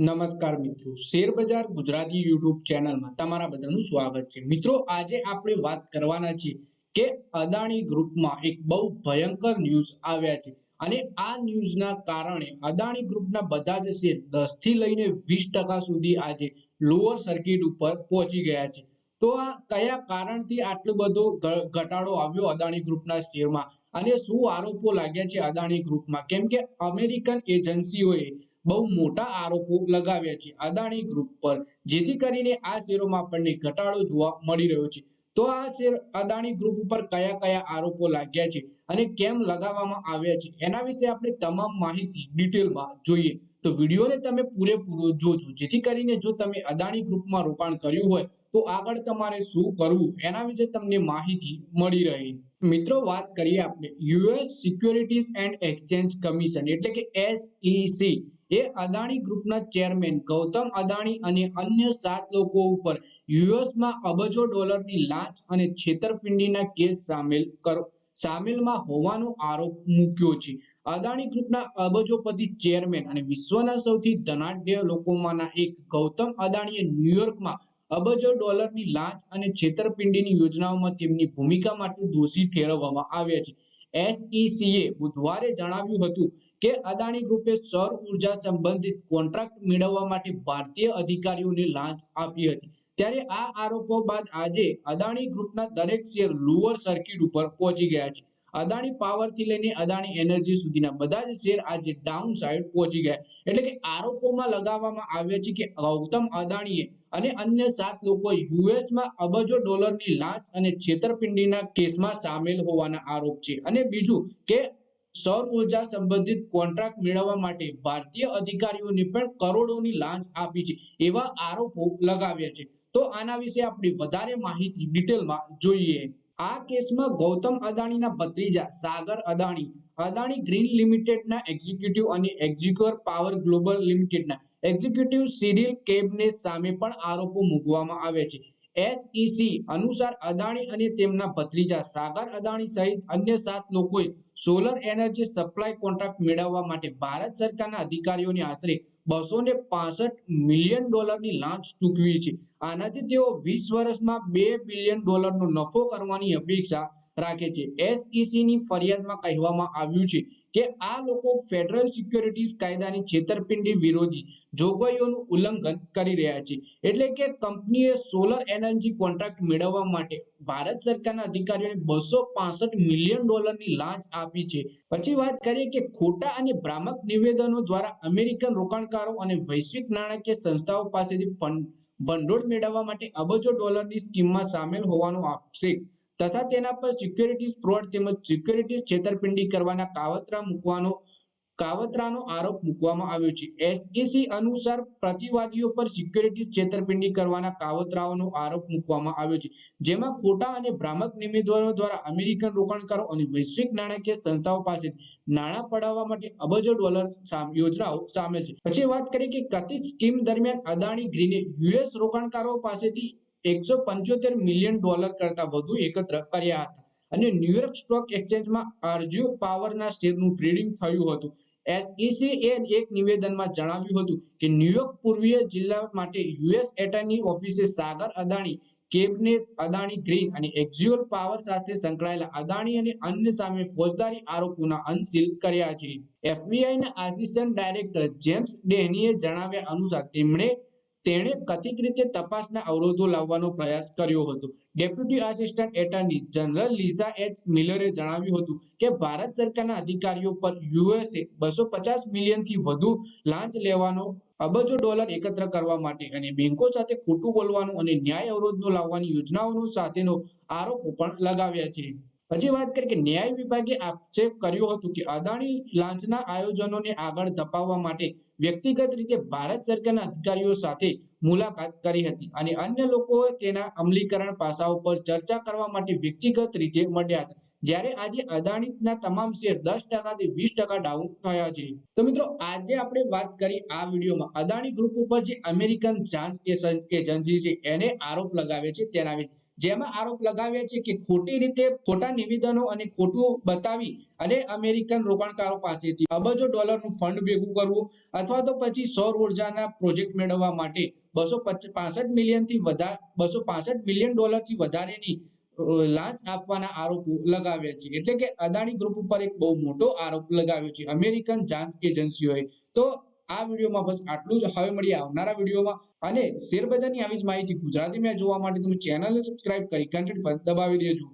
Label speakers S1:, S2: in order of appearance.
S1: નમસ્કાર મિત્રો. Share Gujarati YouTube ચેનલમાં તમારા બધાનું સ્વાગત છે. મિત્રો, આજે આપણે વાત કરવાના છીએ કે અદાણી ગ્રુપમાં એક બહુ ભયંકર ન્યૂઝ આવ્યા છે. અને આ ન્યૂઝના કારણે અદાણી ગ્રુપના બધા જ શેર દસથી લઈને 20% સુધી આજે લોઅર સર્કિટ ઉપર પહોંચી ગયા છે. તો આ કયા કારણથી આટલો બધો ઘટાડો આવ્યો અદાણી ગ્રુપના શેરમાં? અને શું આરોપો લાગ્યા છે અદાણી ગ્રુપમાં? કેમ કે અમેરિકન એજન્સીઓએ બહુ મોટા આરોપો લગાવ્યા છે. અદાણી ગ્રુપ પર જેથી કરીને આ શેરોમાં આપણને ઘટાડો જોવા મળી રહ્યો છે. તો આ શેર અદાણી ગ્રુપ ઉપર કયા કયા આરોપો લાગ્યા છે અને કેમ લગાવવામાં આવ્યા છે એના વિશે આપણે તમામ માહિતી ડિટેલમાં જોઈએ. તો વિડીયોને તમે પૂરેપૂરો જોજો. જેથી કરીને જો તમે અદાણી ગ્રુપમાં રોકાણ કર્યું હોય તો આગળ તમારે શું કરવું એના વિશે તમને માહિતી મળી રહે. મિત્રો, વાત કરીએ આપણે US securities and exchange commission એટલે કે SEC એ અદાણી ગ્રુપના ચેરમેન ગૌતમ અદાણી અને અન્ય સાત લોકો ઉપર યુએસમાં અબજો ડોલરની લાંચ અને છેતરપિંડીના કેસ સામેલ કરો, સામેલમાં હોવાનો આરોપ મૂક્યો છે. અદાણી ગ્રુપના અબજોપતિ ચેરમેન અને વિશ્વના સૌથી ધનાઢ્ય લોકોમાંના એક ગૌતમ અદાણીએ ન્યુયોર્કમાં અબજો ડોલરની લાંચ અને છેતરપિંડીની યોજનાઓમાં તેમની ભૂમિકા માટે દોષી ઠેરવવામાં આવ્યા છે. SECએ બુધવારે જણાવ્યું હતું કે અદાણી ગ્રુપે સૌર ઊર્જા સંબંધિત કોન્ટ્રાક્ટ મેળવવા માટે ભારતીય અધિકારીઓને લાંચ આપી હતી. ત્યારે આ આરોપો બાદ આજે અદાણી ગ્રુપના દરેક શેર લોઅર સર્કિટ ઉપર પહોંચી ગયા છે. અદાણી પાવરથી લઈને અદાણી એનર્જી સુધીના બધા જ શેર આજે ડાઉન સાઈડ પહોંચી ગયા. એટલે કે આરોપોમાં લગાવવામાં આવ્યા છે કે ગૌતમ અદાણીએ અને અન્ય સાત લોકો યુએસમાં અબજો ડોલરની લાંચ અને છેતરપિંડીના કેસમાં સામેલ હોવાના આરોપ છે. અને બીજું કે સૌર ઊર્જા સંબંધિત કોન્ટ્રાક્ટ મેળવવા માટે ભારતીય અધિકારીઓને પણ કરોડોની લાંચ આપી છે એવા આરોપો લગાવ્યા છે. તો આના વિશે આપણે વધારે માહિતી ડિટેલમાં જોઈએ. આ કેસમાં ગૌતમ અદાણીના ભત્રીજા સાગર અદાણી અદાણી ગ્રીન લિમિટેડના એક્ઝિક્યુટિવ અને એક્ઝિક્યુર પાવર ગ્લોબલ લિમિટેડના એક્ઝિક્યુટિવ સિરિલ કેબને સામે પણ આરોપો મૂકવામાં આવ્યા છે. એસઈસી અનુસાર અદાણી અને તેમના ભત્રીજા સાગર અદાણી સહિત અન્ય સાત લોકોએ સોલર એનર્જી સપ્લાય કોન્ટ્રાક્ટ મેળવવા માટે ભારત સરકારના અધિકારીઓને આશરે બસો ને પાસઠ મિલિયન ડોલરની લાંચ ચૂકવી છે. આનાથી તેઓ વીસ વર્ષમાં બે બિલિયન ડોલરનો નફો કરવાની અપેક્ષા રાખે છે. SEC ની ફરિયાદમાં કહેવામાં આવ્યું છે કે આ લોકો ફેડરલ સિક્યોરિટીઝ કાયદાની છેતરપિંડી વિરોધી જોગવાઈઓનું ઉલ્લંઘન કરી રહ્યા છે. એટલે કે કંપનીએ સોલર એનર્જી કોન્ટ્રાક્ટ મેળવવા માટે ભારત સરકારના અધિકારીઓને બસો મિલિયન ડોલરની લાંચ આપી છે. પછી વાત કરીએ કે ખોટા અને ભ્રામક નિવેદનો દ્વારા અમેરિકન રોકાણકારો અને વૈશ્વિક નાણાકીય સંસ્થાઓ પાસેથી ફંડ ભંડોળ મેળવવા માટે અબજો ડોલરની સ્કીમમાં સામેલ હોવાનો આક્ષેપ તથા તેના પર સિક્યોરિટીઝ ફ્રોડ તેમજ સિક્યોરિટીઝ છેતરપિંડી કરવાના કાવતરા મૂકવાનો, કાવતરાનો આરોપ મૂકવામાં આવ્યો છે. એસઈસી અનુસાર પ્રતિવાદીઓ પર સિક્યોરિટીઝ છેતરપિંડી કરવાના કાવતરાઓનો આરોપ મૂકવામાં આવ્યો છે. જેમાં ખોટા અને ભ્રામક નિમિત્તો દ્વારા અમેરિકન રોકાણકારો અને વૈશ્વિક નાણાકીય સંસ્થાઓ પાસે નાણાં પડાવવા માટે અબજો ડોલર યોજનાઓ સામેલ છે. પછી વાત કરીએ કે કથિત સ્કીમ દરમિયાન અદાણી ગ્રીને યુએસ રોકાણકારો પાસેથી એકસો પંચોતેર મિલિયન ડોલર કરતા વધુ એકત્ર કર્યા હતા. અને ન્યુયોર્ક સ્ટોક એક્સચેન્જમાં આરજીઓ પાવરના શેરનું ટ્રેડિંગ થયું હતું. SEC એક નિવેદનમાં જણાવ્યું હતું કે ન્યુયોર્ક પૂર્વીય જિલ્લા માટે યુએસ એટર્ની ઓફિસે સાગર અદાણી કેબનેસ અદાણી ગ્રીન અને એક્ઝ્યુઅલ પાવર સાથે સંકળાયેલા અદાણી અને અન્ય સામે ફોજદારી આરોપોના અંશીલ કર્યા છે. એફબીઆઈના આસિસ્ટન્ટ ડાયરેક્ટર જેમ્સ ડેહનીએ જણાવ્યા અનુસાર, તેમણે તેણે કથિત રીતે તપાસના અવરોધો લાવવાનો પ્રયાસ કર્યો હતો. Deputy assistant attorney general Lisa H મિલરે જણાવ્યું હતું કે, ભારત સરકારના અધિકારીઓ પર યુએસએ બસો પચાસ મિલિયનથી વધુ લાંચ લેવાનો અબજો ડોલર એકત્ર કરવા માટે અને બેંકો સાથે ખોટું બોલવાનું અને ન્યાય અવરોધનો લાવવાની યોજનાઓનો સાથેનો આરોપો પણ લગાવ્યા છે. પછી વાત કરીએ કે, ન્યાય વિભાગે આક્ષેપ કર્યો હતો કે, અદાણી લાંચના આયોજનોને આગળ ધપાવવા માટે વ્યક્તિગત રીતે ભારત સરકારના અધિકારીઓ સાથે મુલાકાત કરી હતી અને અન્ય લોકોએ તેના અમલીકરણ પાસાઓ પર ચર્ચા કરવા માટે વ્યક્તિગત રીતે મળ્યા હતા. જ્યારે આજે અદાણીના તમામ શેર દસ ટકાથી વીસ ટકા ડાઉન થયા છે. તો મિત્રો, આજે આપણે વાત કરી આ વિડીયોમાં. અદાણી ગ્રુપ ઉપર જે અમેરિકન જાંચ એજન્સી છે, એને આરોપ લગાવે છે, તેના વિશે. જેમાં આરોપ લગાવ્યા છે કે ખોટી રીતે ખોટા નિવેદનો અને ખોટું બતાવી અને અમેરિકન રોકાણકારો પાસેથી અબજો ડોલરનું ફંડ ભેગું કરવું અથવા તો પછી સૌર ઉર્જાના પ્રોજેક્ટ મેળવવા માટે બસો પાસઠ મિલિયનથી વધારે બસો પાસઠ મિલિયન ડોલરથી વધારેની લાંચ આપવાના આરોપો લગાવ્યા છે. એટલે કે અદાણી ગ્રુપ ઉપર એક બહુ મોટો આરોપ લગાવ્યો છે. અમેરિકન જાંચ એજન્સીઓએ. તો આ વિડીયોમાં બસ આટલું જ. હવે મળીએ આવનારા વિડીયોમાં. અને શેરબજારની આવી જ માહિતી ગુજરાતીમાં જોવા માટે. તમે ચેનલને સબસ્ક્રાઇબ કરી કન્ટેન્ટ દબાવી દેજો.